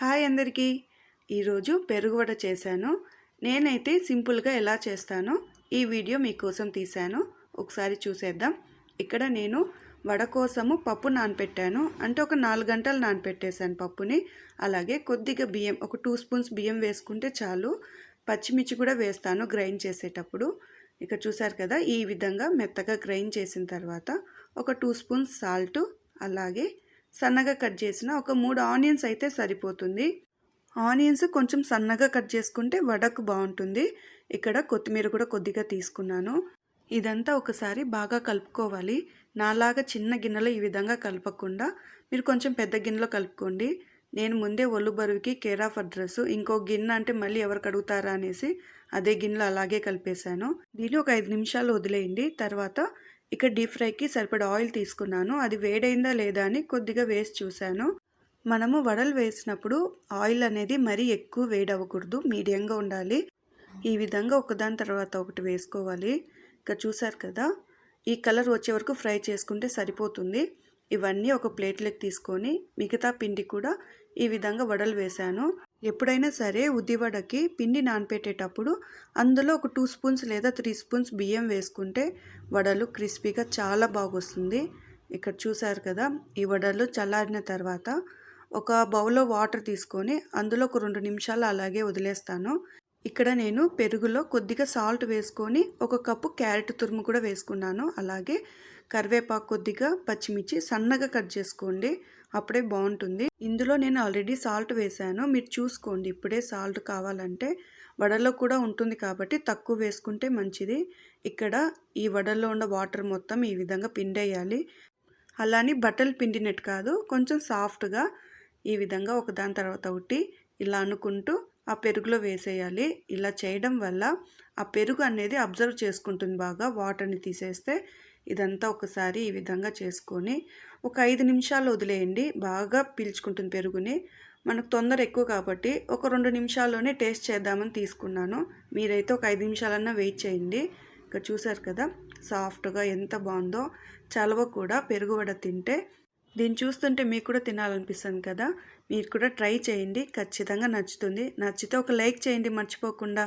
Hi అందరికీ. ఈరోజు పెరుగు వడ చేశాను. నేనైతే సింపుల్గా ఎలా చేస్తానో ఈ వీడియో మీకోసం తీశాను. ఒకసారి చూసేద్దాం. ఇక్కడ నేను వడ కోసము పప్పు నానపెట్టాను. అంటే ఒక నాలుగు గంటలు నానపెట్టేశాను పప్పుని. అలాగే కొద్దిగా బియ్యం ఒక టూ స్పూన్స్ బియ్యం వేసుకుంటే చాలు. పచ్చిమిర్చి కూడా వేస్తాను గ్రైండ్ చేసేటప్పుడు. ఇక్కడ చూసారు కదా ఈ విధంగా మెత్తగా గ్రైండ్ చేసిన తర్వాత ఒక టూ స్పూన్స్ సాల్ట్ అలాగే సన్నగా కట్ చేసిన ఒక మూడు ఆనియన్స్ అయితే సరిపోతుంది. ఆనియన్స్ కొంచెం సన్నగా కట్ చేసుకుంటే వడకు బాగుంటుంది. ఇక్కడ కొత్తిమీర కూడా కొద్దిగా తీసుకున్నాను. ఇదంతా ఒకసారి బాగా కలుపుకోవాలి. నాలాగా చిన్న గిన్నెలో ఈ విధంగా కలపకుండా మీరు కొంచెం పెద్ద గిన్నెలో కలుపుకోండి. నేను ముందే ఒళ్ళు బరువుకి కేర్ ఆఫ్ అడ్రస్ ఇంకో గిన్నె అంటే మళ్ళీ ఎవరు కడుగుతారా అనేసి అదే గిన్నెలో అలాగే కలిపేశాను. దీన్ని ఒక ఐదు నిమిషాలు వదిలేయండి. తర్వాత ఇక డీప్ ఫ్రైకి సరిపడా ఆయిల్ తీసుకున్నాను. అది వేడైందా లేదా అని కొద్దిగా వేసి చూశాను. మనము వడలు వేసినప్పుడు ఆయిల్ అనేది మరీ ఎక్కువ వేడవ్వకూడదు మీడియంగా ఉండాలి. ఈ విధంగా ఒకదాని తర్వాత ఒకటి వేసుకోవాలి. ఇక చూసారు కదా ఈ కలర్ వచ్చే వరకు ఫ్రై చేసుకుంటే సరిపోతుంది. ఇవన్నీ ఒక ప్లేట్లోకి తీసుకొని మిగతా పిండి కూడా ఈ విధంగా వడలు వేశాను. ఎప్పుడైనా సరే ఉద్దివడకి పిండి నానపెట్టేటప్పుడు అందులో ఒక టూ స్పూన్స్ లేదా త్రీ స్పూన్స్ బియ్యం వేసుకుంటే వడలు క్రిస్పీగా చాలా బాగొస్తుంది. ఇక్కడ చూసారు కదా ఈ వడలు చల్లారిన తర్వాత ఒక బౌల్లో వాటర్ తీసుకొని అందులో ఒక రెండు నిమిషాలు అలాగే వదిలేస్తాను. ఇక్కడ నేను పెరుగులో కొద్దిగా సాల్ట్ వేసుకొని ఒక కప్పు క్యారెట్ తురుము కూడా వేసుకున్నాను. అలాగే కరివేపాకు కొద్దిగా పచ్చిమిర్చి సన్నగా కట్ చేసుకోండి. అప్పుడే బాగుంటుంది. ఇందులో నేను ఆల్రెడీ సాల్ట్ వేసాను మీరు చూసుకోండి. ఇప్పుడే సాల్ట్ కావాలంటే వడలో కూడా ఉంటుంది కాబట్టి తక్కువ వేసుకుంటే మంచిది. ఇక్కడ ఈ వడల్లో ఉన్న వాటర్ మొత్తం ఈ విధంగా పిండేయాలి. అలానే బట్టలు పిండినట్టు కాదు కొంచెం సాఫ్ట్గా ఈ విధంగా ఒకదాని తర్వాత ఒకటి ఇలా అనుకుంటూ ఆ పెరుగులో వేసేయాలి. ఇలా చేయడం వల్ల ఆ పెరుగు అనేది అబ్జర్వ్ చేసుకుంటుంది బాగా. వాటర్ని తీసేస్తే ఇదంతా ఒకసారి ఈ విధంగా చేసుకొని ఒక ఐదు నిమిషాలు వదిలేయండి. బాగా పీల్చుకుంటుంది పెరుగుని. మనకు తొందర ఎక్కువ కాబట్టి ఒక రెండు నిమిషాల్లోనే టేస్ట్ చేద్దామని తీసుకున్నాను. మీరైతే ఒక ఐదు నిమిషాలన్నా వెయిట్ చేయండి. ఇక చూసారు కదా సాఫ్ట్గా ఎంత బాగుందో. చలవ కూడా పెరుగు వడ తింటే దీన్ని చూస్తుంటే మీకు కూడా తినాలనిపిస్తుంది కదా. మీరు కూడా ట్రై చేయండి. ఖచ్చితంగా నచ్చుతుంది. నచ్చితే ఒక లైక్ చేయండి. మర్చిపోకుండా.